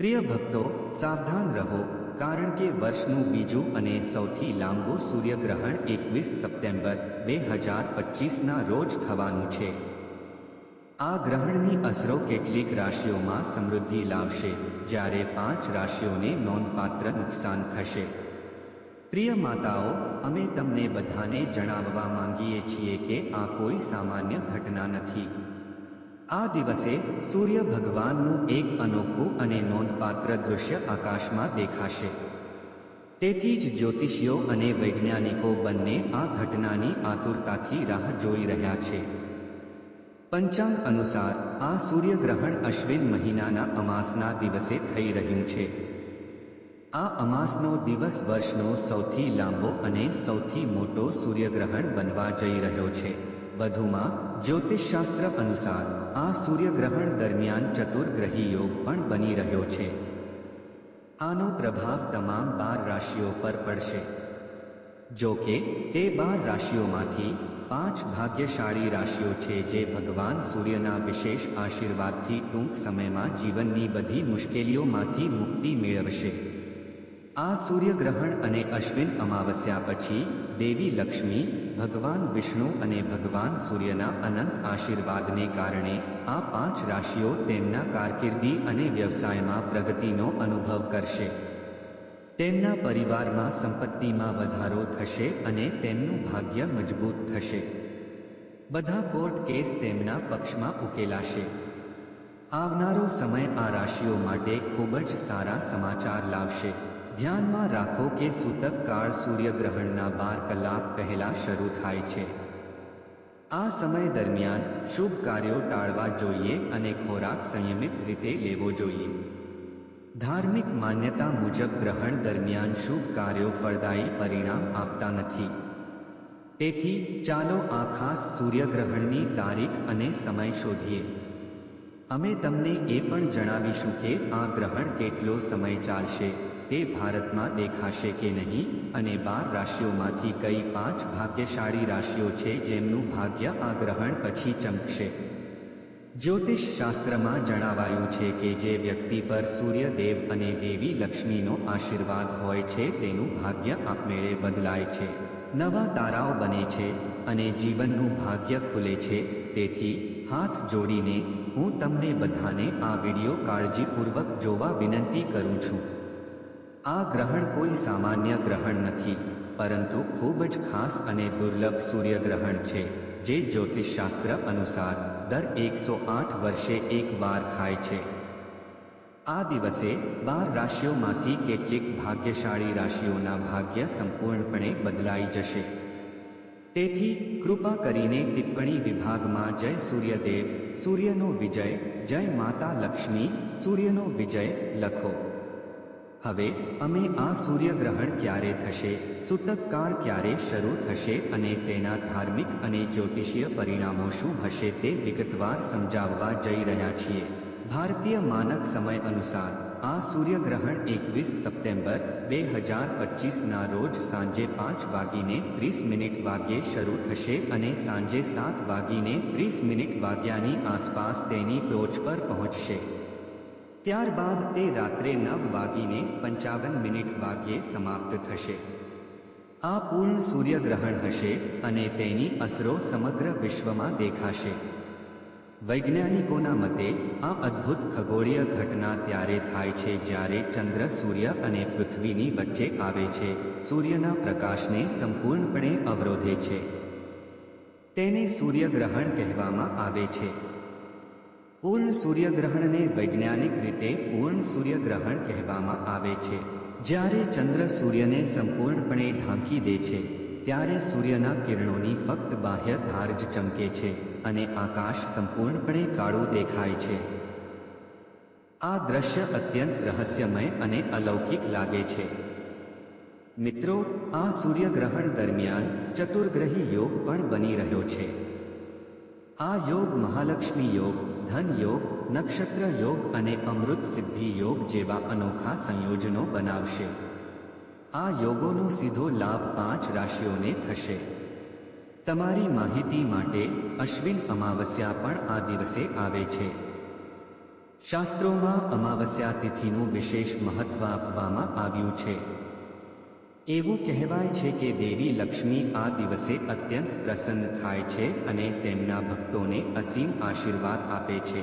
પ્રિય ભક્તો, સાવધાન રહો, કારણ કે વર્ષનું બીજું અને સૌથી લાંબુ સૂર્યગ્રહણ એકવીસ સપ્ટેમ્બર બે હજાર પચીસના રોજ થવાનું છે. આ ગ્રહણની અસરો કેટલીક રાશિઓમાં સમૃદ્ધિ લાવશે, જ્યારે પાંચ રાશિઓને નોંધપાત્ર નુકસાન થશે. પ્રિય માતાઓ, અમે તમને બધાને જણાવવા માંગીએ છીએ કે આ કોઈ સામાન્ય ઘટના નથી. આ દિવસે સૂર્ય ભગવાનનું એક અનોખું અને નોંધપાત્ર દૃશ્ય આકાશમાં દેખાશે. તેથી જ જ્યોતિષીઓ અને વૈજ્ઞાનિકો બંને આ ઘટનાની આતુરતાથી રાહ જોઈ રહ્યા છે. પંચાંગ અનુસાર આ સૂર્યગ્રહણ અશ્વિન મહિનાના અમાસના દિવસે થઈ રહ્યું છે. આ અમાસનો દિવસ વર્ષનો સૌથી લાંબો અને સૌથી મોટો સૂર્યગ્રહણ બનવા જઈ રહ્યો છે. વધુમાં જ્યોતિષશાસ્ત્ર અનુસાર આ સૂર્યગ્રહણ દરમિયાન ચતુર્ગ્રહી યોગ પણ બની રહ્યો છે. આનો પ્રભાવ તમામ બાર રાશિઓ પર પડશે. જો કે, તે બાર રાશિઓમાંથી પાંચ ભાગ્યશાળી રાશિઓ છે જે ભગવાન સૂર્યના વિશેષ આશીર્વાદથી ટૂંક સમયમાં જીવનની બધી મુશ્કેલીઓમાંથી મુક્તિ મેળવશે. આ સૂર્યગ્રહણ અને અશ્વિન અમાવસ્યા પછી દેવી લક્ષ્મી, ભગવાન વિષ્ણુ અને ભગવાન સૂર્યના અનંત આશીર્વાદને કારણે આ પાંચ રાશિઓ તેમના કારકિર્દી અને વ્યવસાયમાં પ્રગતિનો અનુભવ કરશે. તેમના પરિવારમાં સંપત્તિમાં વધારો થશે અને તેમનું ભાગ્ય મજબૂત થશે. બધા કોર્ટ કેસ તેમના પક્ષમાં ઉકેલાશે. આવનારો સમય આ રાશિઓ માટે ખૂબ જ સારા સમાચાર લાવશે. ધ્યાનમાં રાખો કે સૂતક કાળ સૂર્યગ્રહણના બાર કલાક પહેલા શરૂ થાય છે. આ સમય દરમિયાન શુભ કાર્યો ટાળવા જોઈએ અને ખોરાક સંયમિત રીતે લેવો જોઈએ. ધાર્મિક માન્યતા મુજબ ગ્રહણ દરમિયાન શુભ કાર્યો ફળદાયી પરિણામ આપતા નથી. તેથી ચાલો આ ખાસ સૂર્યગ્રહણની તારીખ અને સમય શોધીએ. અમે તમને એ પણ જણાવીશું કે આ ગ્રહણ કેટલો સમય ચાલશે. તે ભારતમાં દેખાશે કે નહીં અને બાર રાશિઓમાંથી કઈ પાંચ ભાગ્યશાળી રાશિઓ છે જેમનું ભાગ્ય આ ગ્રહણ પછી ચમકશે. જ્યોતિષ શાસ્ત્રમાં જણાવાયું છે કે જે વ્યક્તિ પર સૂર્યદેવ અને દેવી લક્ષ્મીનો આશીર્વાદ હોય છે તેનું ભાગ્ય આપમેળે બદલાય છે. નવા તારાઓ બને છે અને જીવનનું ભાગ્ય ખુલે છે. તેથી હાથ જોડીને હું તમને બધાને આ વિડિયો કાળજીપૂર્વક જોવા વિનંતી કરું છું. આ ગ્રહણ કોઈ સામાન્ય ગ્રહણ નથી, પરંતુ ખૂબ જ ખાસ અને દુર્લભ સૂર્યગ્રહણ છે, જે જ્યોતિષશાસ્ત્ર અનુસાર દર એકસો આઠ વર્ષે એક વાર થાય છે. આ દિવસે બાર રાશિઓમાંથી કેટલીક ભાગ્યશાળી રાશિઓના ભાગ્ય સંપૂર્ણપણે બદલાઈ જશે. તેથી કૃપા કરીને ટિપ્પણી વિભાગમાં જય સૂર્યદેવ, સૂર્યનો વિજય, જય માતા લક્ષ્મી, સૂર્યનો વિજય લખો. હવે અમે આ સૂર્યગ્રહણ ક્યારે થશે સૂતકકાળ ક્યારે શરૂ થશે અને તેના ધાર્મિક અને જ્યોતિષીય પરિણામો શું હશે તે વિગતવાર સમજાવવા જઈ રહ્યા છીએ. ભારતીય માનક સમય અનુસાર, આ સૂર્યગ્રહણ એકવીસ સપ્ટેમ્બર બે હજાર પચીસના રોજ સાંજે પાંચ વાગીને ત્રીસ મિનિટ વાગ્યે શરૂ થશે અને સાંજે સાત વાગીને ત્રીસ મિનિટ વાગ્યાની આસપાસ તેની ટોચ પર પહોંચશે. ત્યારબાદ તે રાત્રે નવ વાગીને પંચાવન મિનિટ વાગ્યે સમાપ્ત થશે. આ પૂર્ણ સૂર્યગ્રહણ હશે અને તેની અસરો સમગ્ર વિશ્વમાં દેખાશે. વૈજ્ઞાનિકોના મતે, આ અદ્ભુત ખગોળીય ઘટના ત્યારે થાય છે જ્યારે ચંદ્ર, સૂર્ય અને પૃથ્વીની વચ્ચે આવે છે. સૂર્યના પ્રકાશને સંપૂર્ણપણે અવરોધે છે. તેને સૂર્યગ્રહણ કહેવામાં આવે છે. પૂર્ણ સૂર્યગ્રહણને વૈજ્ઞાનિક રીતે પૂર્ણ સૂર્યગ્રહણ કહેવામાં આવે છે. જ્યારે ચંદ્ર સૂર્યને સંપૂર્ણપણે ઢાંકી દે છે, ત્યારે સૂર્યના કિરણોની ફક્ત બાહ્ય ધાર જ ચમકે છે અને આકાશ સંપૂર્ણપણે કાળું દેખાય છે. આ દ્રશ્ય અત્યંત રહસ્યમય અને અલૌકિક લાગે છે. મિત્રો, આ સૂર્યગ્રહણ દરમિયાન ચતુર્ગ્રહી યોગ પણ બની રહ્યો છે. આ યોગ મહાલક્ષ્મી યોગ ધન યોગ, નક્ષત્ર યોગ અને અમૃત સિદ્ધિ યોગ જેવા અનોખા સંયોજનો બનાવશે. આ યોગોનો સીધો લાભ પાંચ રાશિઓને થશે. તમારી માહિતી માટે અશ્વિન અમાવસ્યા પણ આ દિવસે આવે છે. શાસ્ત્રોમાં અમાવસ્યા તિથિનું વિશેષ મહત્વ આપવામાં આવ્યું છે. એવું કહેવાય છે કે દેવી લક્ષ્મી આ દિવસે અત્યંત પ્રસન્ન થાય છે અને તેમના ભક્તોને અસીમ આશીર્વાદ આપે છે.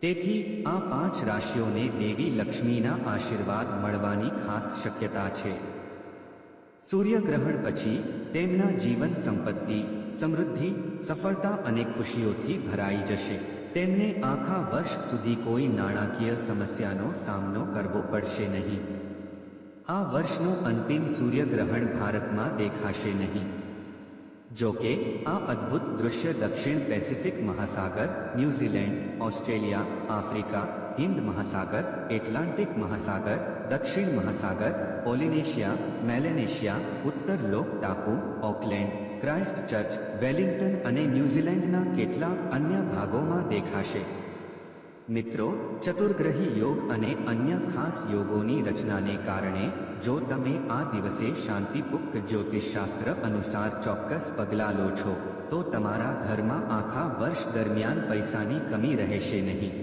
તેથી આ પાંચ રાશિઓને દેવી લક્ષ્મીના આશીર્વાદ મળવાની ખાસ શક્યતા છે. સૂર્યગ્રહણ પછી તેમના જીવન સંપત્તિ, સમૃદ્ધિ, સફળતા અને ખુશીઓથી ભરાઈ જશે. તેમને આખા વર્ષ સુધી કોઈ નાણાકીય સમસ્યાનો સામનો કરવો પડશે નહીં. આ વર્ષનું અંતિમ સૂર્યગ્રહણ ભારતમાં દેખાશે નહીં. જો કે આ અદ્ભુત દૃશ્ય દક્ષિણ પેસિફિક મહાસાગર, ન્યૂઝીલેન્ડ, ઓસ્ટ્રેલિયા, આફ્રિકા હિન્દ મહાસાગર, એટલાન્ટિક મહાસાગર, દક્ષિણ મહાસાગર, પોલિનેશિયા, મેલેનેશિયા, ઉત્તર લોક ટાપુ, ઓકલેન્ડ, ક્રાઇસ્ટ ચર્ચ, વેલિંગ્ટન અને ન્યૂઝીલેન્ડના કેટલાક અન્ય ભાગોમાં દેખાશે. મિત્રો, ચતુર્ગ્રહી યોગ અને અન્ય ખાસ યોગોની રચનાને કારણે જો તમે આ દિવસે શાંતિપુક્ત જ્યોતિષશાસ્ત્ર અનુસાર ચોક્કસ પગલાં લો છો, તો તમારા ઘરમાં આખા વર્ષ દરમિયાન પૈસાની કમી રહેશે નહીં.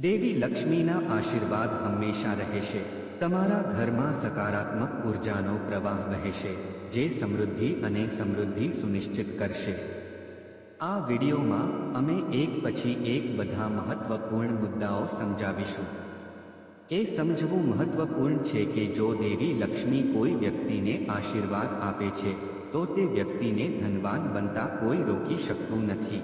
દેવી લક્ષ્મીના આશીર્વાદ હંમેશા રહેશે. તમારા ઘરમાં સકારાત્મક ઉર્જાનો પ્રવાહ વહેશે, જે સમૃદ્ધિ અને સમૃદ્ધિ સુનિશ્ચિત કરશે. આ વિડીયોમાં અમે એક પછી એક બધા મહત્વપૂર્ણ મુદ્દાઓ સમજાવીશું. એ સમજવું મહત્વપૂર્ણ છે કે જો દેવી લક્ષ્મી કોઈ વ્યક્તિને આશીર્વાદ આપે છે, તો તે વ્યક્તિને ધનવાન બનતા કોઈ રોકી શકતું નથી.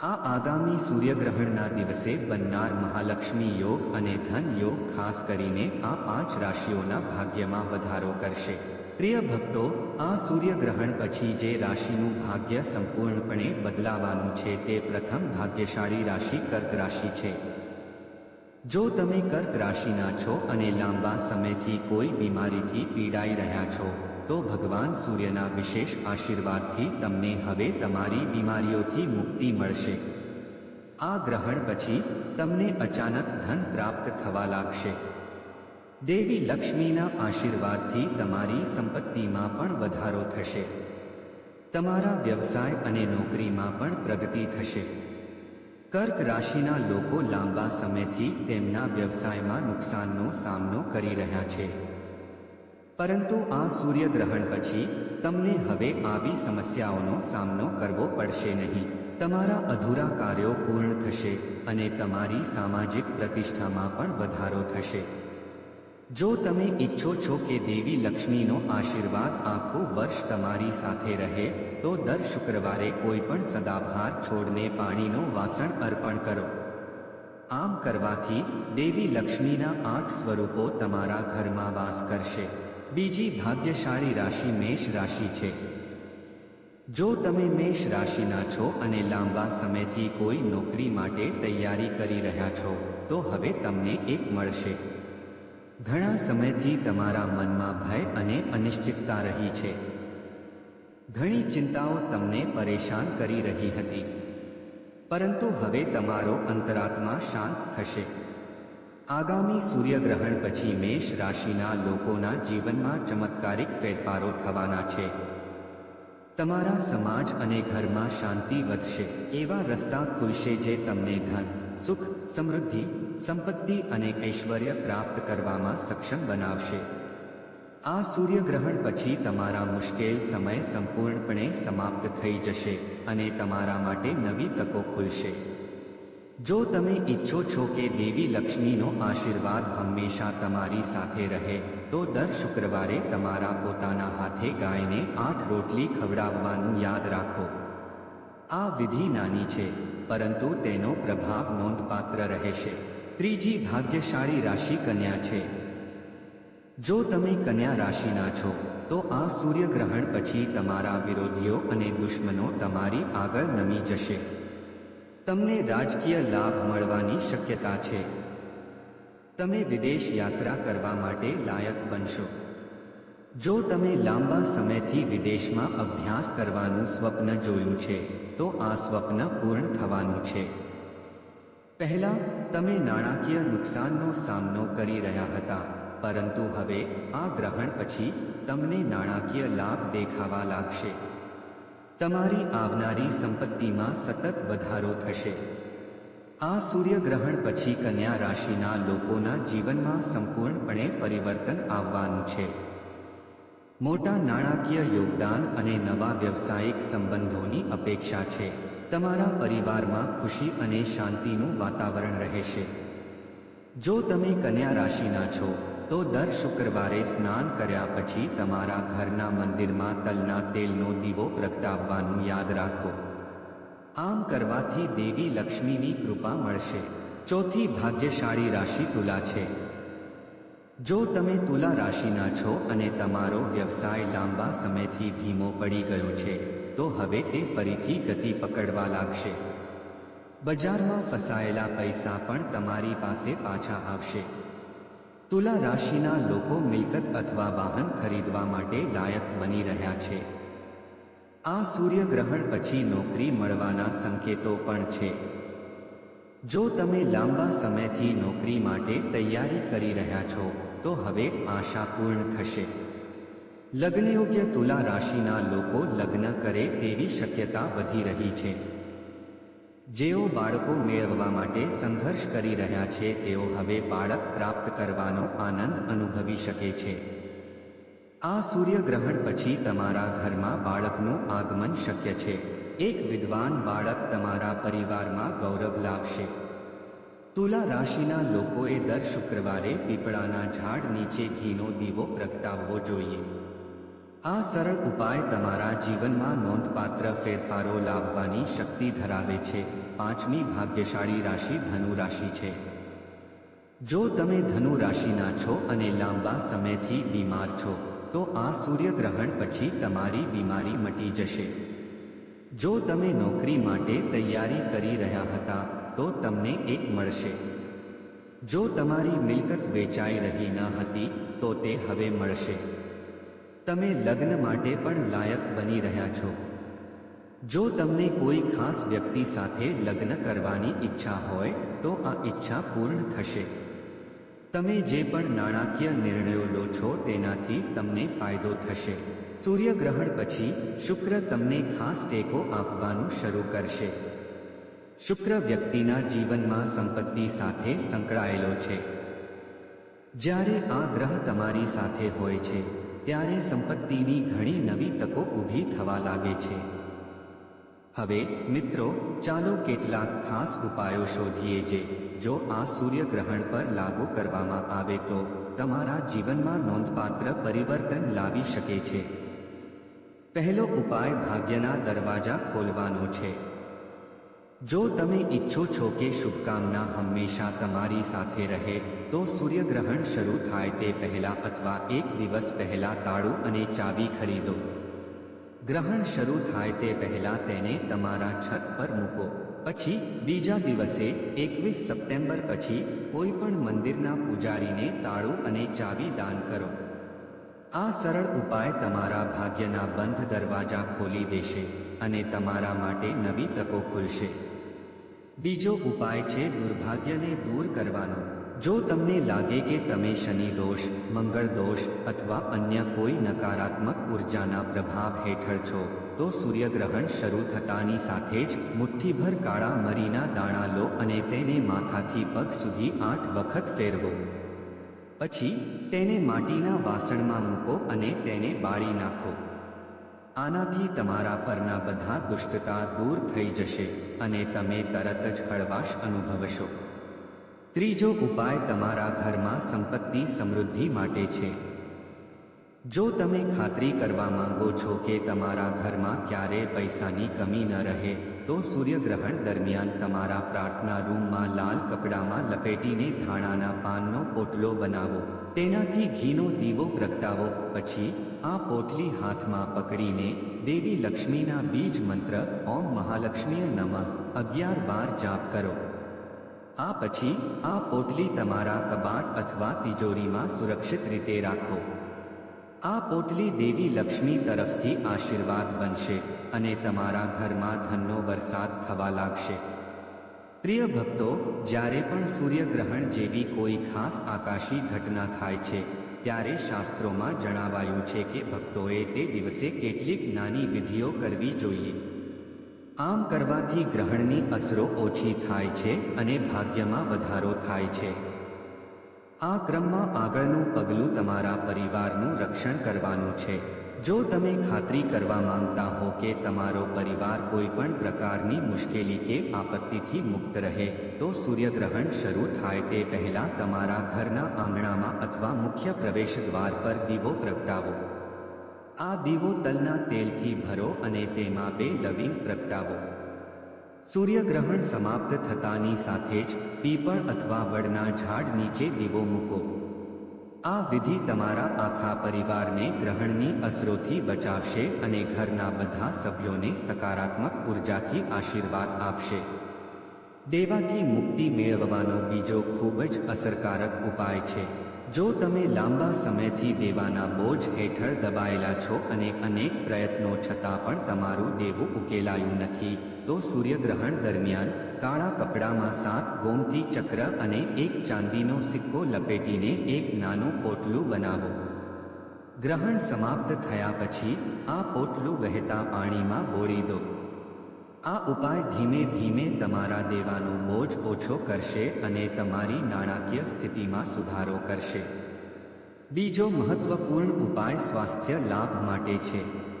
આ આગામી સૂર્યગ્રહણના દિવસે બનનાર મહાલક્ષ્મી યોગ અને ધન યોગ ખાસ કરીને આ પાંચ રાશિઓના ભાગ્યમાં વધારો કરશે. પ્રિય ભક્તો, આ સૂર્યગ્રહણ પછી જે રાશિનું ભાગ્ય સંપૂર્ણપણે બદલાવાનું છે તે પ્રથમ ભાગ્યશાળી રાશિ કર્ક રાશિ છે. જો તમે કર્ક રાશિના છો અને લાંબા સમયથી કોઈ બીમારીથી પીડાઈ રહ્યા છો, તો ભગવાન સૂર્યના વિશેષ આશીર્વાદથી તમને હવે તમારી બીમારીઓથી મુક્તિ મળશે. આ ગ્રહણ પછી તમને અચાનક ધન પ્રાપ્ત થવા લાગશે. દેવી લક્ષ્મીના આશીર્વાદથી તમારી સંપત્તિમાં પણ વધારો થશે. તમારા વ્યવસાય અને નોકરીમાં પણ પ્રગતિ થશે. કર્ક રાશિના લોકો લાંબા સમયથી તેમના વ્યવસાયમાં નુકસાનનો સામનો કરી રહ્યા છે. પરંતુ આ સૂર્યગ્રહણ પછી તમને હવે આવી સમસ્યાઓનો સામનો કરવો પડશે નહીં. તમારા અધૂરા કાર્યો પૂર્ણ થશે અને તમારી સામાજિક પ્રતિષ્ઠામાં પણ વધારો થશે. જો તમે ઈચ્છો છો કે દેવી લક્ષ્મીનો આશીર્વાદ આખું વર્ષ તમારી સાથે રહે, તો દર શુક્રવારે કોઈ પણ સદાભાર છોડને પાણીનો વાસણ અર્પણ કરો. આમ કરવાથી દેવી લક્ષ્મીના આઠ સ્વરૂપો તમારા ઘરમાં વાસ કરશે. બીજી ભાગ્યશાળી રાશિ મેષ રાશિ છે. જો તમે મેષ રાશિના છો અને લાંબા સમયથી કોઈ નોકરી માટે તૈયારી કરી રહ્યા છો, તો હવે તમને એક મળશે. ઘણા સમયથી તમારા મનમાં ભય અને અનિશ્ચિતતા રહી છે. ઘણી ચિંતાઓ તમને પરેશાન કરી રહી હતી. પરંતુ હવે તમારો અંતરાત્મા શાંત થશે. આગામી સૂર્યગ્રહણ પછી મેષ રાશિના લોકોના જીવનમાં ચમત્કારિક ફેરફારો થવાના છે. તમારા સમાજ અને ઘરમાં શાંતિ વધશે, એવા રસ્તા ખુલશે જે તમને ધન સુખ, સમૃદ્ધિ, સંપત્તિ અને ઐશ્વર્ય પ્રાપ્ત કરવામાં સક્ષમ બનાવશે. આ સૂર્યગ્રહણ પછી તમારા મુશ્કેલ સમય સંપૂર્ણપણે સમાપ્ત થઈ જશે અને તમારા માટે નવી તકો ખુલશે. જો તમે ઈચ્છો છો કે દેવી લક્ષ્મીનો આશીર્વાદ હંમેશા તમારી સાથે રહે, તો દર શુક્રવારે તમારા પોતાના હાથે ગાયને આઠ રોટલી ખવડાવવાનું યાદ રાખો. આ વિધિ નાની છે, પરંતુ તેનો પ્રભાવ નોંધપાત્ર રહેશે ત્રીજી ભાગ્યશાળી રાશિ કન્યા છે. જો તમે કન્યા રાશિના છો, તો આ સૂર્યગ્રહણ પછી તમારા વિરોધીઓ અને દુશ્મનો તમારી આગળ નમી જશે. તમને રાજકીય લાભ મળવાની શક્યતા છે. તમે વિદેશ યાત્રા કરવા માટે લાયક બનશો. જો તમે લાંબા સમયથી વિદેશમાં અભ્યાસ કરવાનું સ્વપ્ન જોયું છે તો આ સ્વપ્ન પૂર્ણ થવાનું છે. પહેલા તમે નાણાકીય નુકસાનનો સામનો કરી રહ્યા હતા, પરંતુ હવે આ ગ્રહણ પછી તમને નાણાકીય લાભ દેખાવા લાગશે. તમારી આવનારી સંપત્તિમાં સતત વધારો થશે. આ સૂર્યગ્રહણ પછી કન્યા રાશિના લોકોના જીવનમાં સંપૂર્ણપણે પરિવર્તન આવવાનું છે. મોટા નાણાકીય યોગદાન અને નવા વ્યવસાયિક સંબંધોની અપેક્ષા છે. તમારા પરિવારમાં ખુશી અને શાંતિનું વાતાવરણ રહેશે. જો તમે કન્યા રાશિના છો, તો દર શુક્રવારે સ્નાન કર્યા પછી તમારા ઘરના મંદિરમાં તલના તેલનો દીવો પ્રગટાવવાનું યાદ રાખો. આમ કરવાથી દેવી લક્ષ્મીની કૃપા મળશે. ચોથી ભાગ્યશાળી રાશિ તુલા છે. જો તમે તુલા રાશિના છો અને તમારો વ્યવસાય લાંબા સમયથી ધીમો પડી ગયો છે, તો હવે તે ફરીથી ગતિ પકડવા લાગશે. બજારમાં ફસાયેલા પૈસા પણ તમારી પાસે પાછા આવશે. તુલા રાશિના લોકો મિલકત અથવા વાહન ખરીદવા માટે લાયક બની રહ્યા છે. આ સૂર્યગ્રહણ પછી નોકરી મળવાના સંકેતો પણ છે. જો તમે લાંબા સમયથી નોકરી માટે તૈયારી કરી રહ્યા છો, તો હવે આશા પૂર્ણ થશે. લગ્નયોગ્ય તુલા રાશિના લોકો લગ્ન કરે તેવી શક્યતા વધી રહી છે. જેઓ બાળકો મેળવવા માટે સંઘર્ષ કરી રહ્યા છે, તેઓ હવે બાળક પ્રાપ્ત કરવાનો આનંદ અનુભવી શકે છે. આ સૂર્યગ્રહણ પછી તમારા ઘરમાં બાળકનું આગમન શક્ય છે. એક વિદ્વાન બાળક તમારા પરિવારમાં ગૌરવ લાવશે. તુલા રાશિના લોકોએ દર શુક્રવારે પીપળાના ઝાડ નીચે ઘીનો દીવો પ્રગટાવવો જોઈએ. આ સરળ ઉપાય તમારા જીવનમાં નોંધપાત્ર ફેરફારો લાવવાની શક્તિ ધરાવે છે. પાંચમી ભાગ્યશાળી રાશિ ધનુ રાશિ છે. જો તમે ધનુ રાશિના છો અને લાંબા સમયથી બીમાર છો, તો આ સૂર્યગ્રહણ પછી તમારી બીમારી મટી જશે. જો તમે નોકરી માટે તૈયારી કરી રહ્યા હતા, તો તમને એક મળશે. જો તમારી મિલકત વેચાઈ રહી ન હતી, તો તે હવે મળશે. તમે લગ્ન માટે પણ લાયક બની રહ્યા છો. જો તમને કોઈ ખાસ વ્યક્તિ સાથે લગ્ન કરવાની ઈચ્છા હોય, તો આ ઈચ્છા પૂર્ણ થશે. તમે જે પણ નાણાકીય નિર્ણયો લો છો, તેનાથી તમને ફાયદો થશે. સૂર્યગ્રહણ પછી શુક્ર તમને ખાસ ટેકો આપવાનું શરૂ કરશે. શુક્ર વ્યક્તિના જીવનમાં સંપત્તિ સાથે સંકળાયેલો છે. જ્યારે આ ગ્રહ તમારી સાથે હોય છે, ત્યારે સંપત્તિની ઘણી નવી તકો ઊભી થવા લાગે છે. હવે મિત્રો, ચાલો કેટલાક ખાસ ઉપાયો શોધીએ જે, જો આ સૂર્યગ્રહણ પર લાગુ કરવામાં આવે તો, તમારા જીવનમાં નોંધપાત્ર પરિવર્તન લાવી શકે છે. પહેલો ઉપાય ભાગ્યના દરવાજા ખોલવાનો છે. જો તમે ઈચ્છો છો કે શુભકામના હંમેશા તમારી સાથે રહે, તો સૂર્યગ્રહણ શરૂ થાય તે પહેલા અથવા એક દિવસ પહેલા તાળું અને ચાવી ખરીદો. ગ્રહણ શરૂ થાય તે પહેલા તેને તમારા છત પર મૂકો. પછી બીજા દિવસે, એકવીસ સપ્ટેમ્બર પછી, કોઈ પણ મંદિરના પૂજારીને તાળું અને ચાવી દાન કરો. આ સરળ ઉપાય તમારા ભાગ્યના બંધ દરવાજા ખોલી દેશે અને તમારા માટે નવી તકો ખુલશે. બીજો ઉપાય છે દુર્ભાગ્યને દૂર કરવાનો. જો તમને લાગે કે તમે શનિ દોષ, મંગળ દોષ અથવા અન્ય કોઈ નકારાત્મક ઉર્જાના પ્રભાવ હેઠળ છો, તો સૂર્યગ્રહણ શરૂ થતાની સાથે જ મુઠ્ઠીભર કાળા મરીના દાણા લો અને તેને માથાથી પગ સુધી આઠ વખત ફેરવો. પછી તેને માટીના વાસણમાં મૂકો અને તેને બાળી નાખો. આનાથી તમારા પરના બધા દુષ્ટતા દૂર થઈ જશે અને તમે તરત જ હળવાશ અનુભવશો. ત્રીજો ઉપાય તમારા ઘરમાં સંપત્તિ સમૃદ્ધિ માટે છે. જો તમે ખાતરી કરવા માંગો છો કે તમારા ઘરમાં ક્યારેય પૈસાની કમી ન રહે તો સૂર્યગ્રહણ દરમિયાન તમારા પ્રાર્થના રૂમમાં લાલ કપડામાં લપેટીને ધાણાના પાનનો પોટલો બનાવો. તેનાથી ઘીનો દીવો પ્રગટાવો. પછી આ પોટલી હાથમાં પકડીને દેવી લક્ષ્મીના બીજ મંત્ર ઓમ મહાલક્ષ્મીય નમઃ અગિયાર બાર જાપ કરો. આ પછી આ પોટલી તમારા કબાટ અથવા તિજોરીમાં સુરક્ષિત રીતે રાખો. આ પોટલી દેવી લક્ષ્મી તરફથી આશીર્વાદ બનશે અને તમારા ઘરમાં ધનનો વરસાદ થવા લાગશે. પ્રિય ભક્તો, જ્યારે પણ સૂર્યગ્રહણ જેવી કોઈ ખાસ આકાશી ઘટના થાય છે, ત્યારે શાસ્ત્રોમાં જણાવાયું છે કે ભક્તોએ તે દિવસે કેટલીક નાની વિધિઓ કરવી જોઈએ. આમ કરવાથી ગ્રહણની અસરો ઓછી થાય છે અને ભાગ્યમાં વધારો થાય છે. આ ક્રમમાં આગળનું પગલું તમારા પરિવારનું રક્ષણ કરવાનું છે. જો તમે ખાતરી કરવા માંગતા હો કે તમારો પરિવાર કોઈ પણ પ્રકારની મુશ્કેલી કે આપત્તિથી મુક્ત રહે, તો સૂર્યગ્રહણ શરૂ થાય તે પહેલા તમારા ઘરના આંગણામાં અથવા મુખ્ય પ્રવેશ દ્વાર પર દીવો પ્રગટાવો. આ દીવો તલના તેલથી ભરો અને તેમાં બે લવિંગ પ્રગટાવો. સૂર્યગ્રહણ સમાપ્ત થતાની સાથે જ પીપળ અથવા વડના ઝાડ નીચે દીવો મૂકો. આ વિધિ તમારા આખા પરિવારને ગ્રહણની અસરોથી બચાવશે અને ઘરના બધા સભ્યોને સકારાત્મક ઉર્જાથી આશીર્વાદ આપશે. દેવાથી મુક્તિ મેળવવાનો બીજો ખૂબ જ અસરકારક ઉપાય છે. જો તમે લાંબા સમયથી દેવાના બોજ હેઠળ દબાયેલા છો અને અનેક પ્રયત્નો છતાં પણ તમારું દેવું ઉકેલાયું નથી તો સૂર્યગ્રહણ દરમિયાન કાળા કપડામાં સાત ગોમતી ચક્ર અને એક ચાંદીનો સિક્કો લપેટીને એક નાનું પોટલું બનાવો. ગ્રહણ સમાપ્ત થયા પછી આ પોટલું વહેતા પાણીમાં બોળી દો. આ ઉપાય ધીમે ધીમે તમારા દેવાનો બોજ ઓછો કરશે અને તમારી નાણાકીય સ્થિતિમાં સુધારો કરશે. બીજો મહત્વપૂર્ણ ઉપાય સ્વાસ્થ્ય લાભ માટે છે.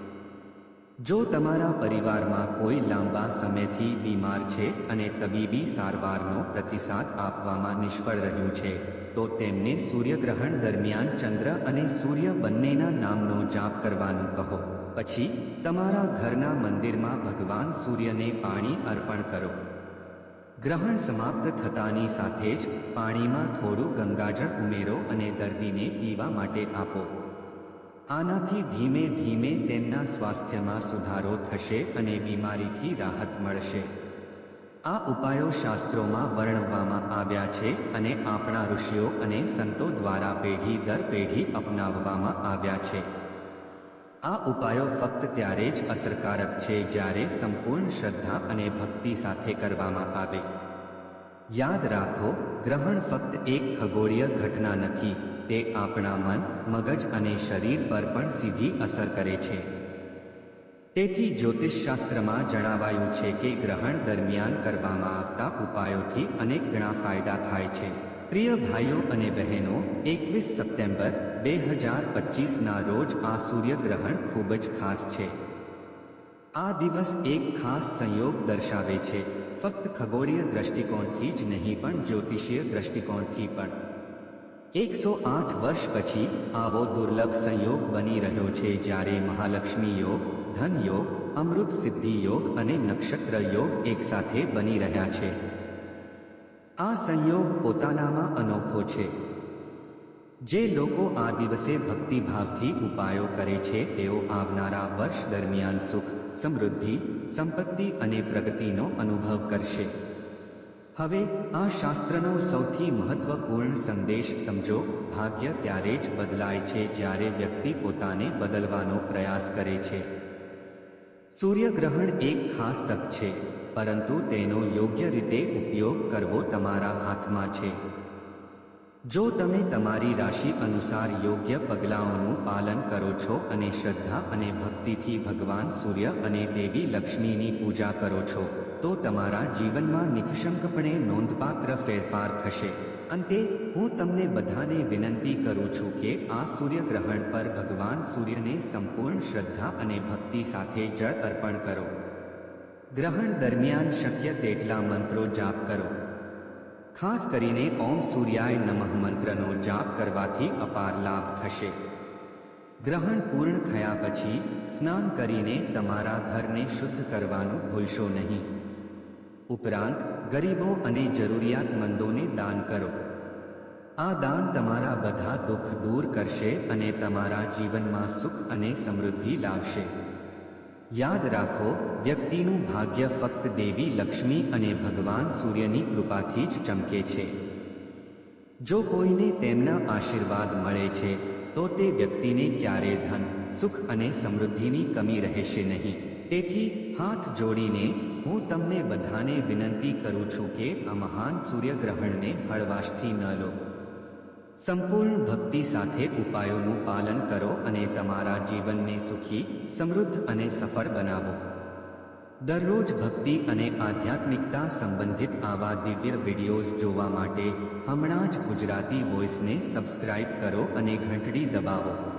જો તમારા પરિવારમાં કોઈ લાંબા સમયથી બીમાર છે અને તબીબી સારવારનો પ્રતિસાદ આપવામાં નિષ્ફળ રહ્યું છે, તો તેમને સૂર્યગ્રહણ દરમિયાન ચંદ્ર અને સૂર્ય બંનેના નામનો જાપ કરવાનું કહો. પછી તમારા ઘરના મંદિરમાં ભગવાન સૂર્યને પાણી અર્પણ કરો. ગ્રહણ સમાપ્ત થતાની સાથે જ પાણીમાં થોડું ગંગાજળ ઉમેરો અને દર્દીને પીવા માટે આપો. આનાથી ધીમે ધીમે તેમના સ્વાસ્થ્યમાં સુધારો થશે અને બીમારીથી રાહત મળશે. આ ઉપાયો શાસ્ત્રોમાં વર્ણવવામાં આવ્યા છે અને આપણા ઋષિઓ અને સંતો દ્વારા પેઢી દર પેઢી અપનાવવામાં આવ્યા છે. આ ઉપાયો ફક્ત ત્યારે જ અસરકારક છે જ્યારે સંપૂર્ણ શ્રદ્ધા અને ભક્તિ સાથે કરવામાં આવે. યાદ રાખો, ગ્રહણ ફક્ત એક ખગોળીય ઘટના નથી. તે આપણા મન, મગજ અને શરીર પર પણ સીધી અસર કરે છે. તેથી જ્યોતિષશાસ્ત્રમાં જણાવાયું છે કે ગ્રહણ દરમિયાન કરવામાં આવતા ઉપાયોથી અનેક ગણા ફાયદા થાય છે. પ્રિય ભાઈઓ અને બહેનો, એકવીસ સપ્ટેમ્બર બે હજાર પચીસના રોજ આ સૂર્યગ્રહણ ખૂબ જ ખાસ છે. આ દિવસ એક ખાસ સંયોગ દર્શાવે છે. ફક્ત ખગોળીય દ્રષ્ટિકોણથી જ નહીં પણ જ્યોતિષીય દ્રષ્ટિકોણથી પણ. એકસો આઠ વર્ષ પછી આવો દુર્લભ સંયોગ બની રહ્યો છે જ્યારે મહાલક્ષ્મી યોગ, ધન યોગ, અમૃત સિદ્ધિ યોગ અને નક્ષત્ર યોગ એકસાથે બની રહ્યા છે. આ સંયોગ પોતાનામાં અનોખો છે. જે લોકો આ દિવસે ભક્તિભાવથી ઉપાયો કરે છે, તેઓ આવનારા વર્ષ દરમિયાન સુખ, સમૃદ્ધિ, સંપત્તિ અને પ્રગતિનો અનુભવ કરશે. હવે આ શાસ્ત્રનો સૌથી મહત્વપૂર્ણ સંદેશ સમજો. ભાગ્ય ત્યારે જ બદલાય છે જ્યારે વ્યક્તિ પોતાને બદલવાનો પ્રયાસ કરે છે. સૂર્યગ્રહણ એક ખાસ તક છે, પરંતુ તેનો યોગ્ય રીતે ઉપયોગ કરવો તમારા હાથમાં છે. જો તમે તમારી રાશિ અનુસાર યોગ્ય પગલાઓનું પાલન કરો છો અને શ્રદ્ધા અને ભક્તિથી ભગવાન સૂર્ય અને દેવી લક્ષ્મીની પૂજા કરો છો તો તમારા જીવનમાં નિઃશંકપણે નોંધપાત્ર ફેરફાર થશે. અંતે, હું તમને બધાને વિનંતી કરું છું કે આ સૂર્યગ્રહણ પર ભગવાન સૂર્યને સંપૂર્ણ શ્રદ્ધા અને ભક્તિ સાથે જળ અર્પણ કરો. ગ્રહણ દરમિયાન શક્ય તેટલા મંત્રો જાપ કરો. ખાસ કરીને ઓમ સૂર્યાય નમઃ મંત્રનો જાપ કરવાથી અપાર લાભ થશે. ગ્રહણ પૂર્ણ થયા પછી સ્નાન કરીને તમારા ઘરને શુદ્ધ કરવાનું ભૂલશો નહીં. ઉપરાંત ગરીબો અને જરૂરિયાતમંદોને દાન કરો. આ દાન તમારા બધા દુઃખ દૂર કરશે અને તમારા જીવનમાં સુખ અને સમૃદ્ધિ લાવશે. યાદ રાખો, વ્યક્તિનું ભાગ્ય ફક્ત દેવી, લક્ષ્મી અને ભગવાન સૂર્યની કૃપાથી જ ચમકે છે. જો કોઈને તેમના આશીર્વાદ મળે છે, તો તે વ્યક્તિને ક્યારે ધન, સુખ અને સમૃદ્ધિની કમી રહેશે નહીં. તેથી હાથ જોડીને હું તમને બધાને વિનંતી કરું છું કે આ મહાન સૂર્યગ્રહણને હળવાશથી ન લો. સંપૂર્ણ ભક્તિ સાથે ઉપાયોનું પાલન કરો અને તમારા જીવનને સુખી, સમૃદ્ધ અને સફળ બનાવો. દરરોજ ભક્તિ અને આધ્યાત્મિકતા સંબંધિત આવા દિવ્ય વિડીયોઝ જોવા માટે હમણાં જ ગુજરાતી વોઇસને સબસ્ક્રાઇબ કરો અને ઘંટડી દબાવો.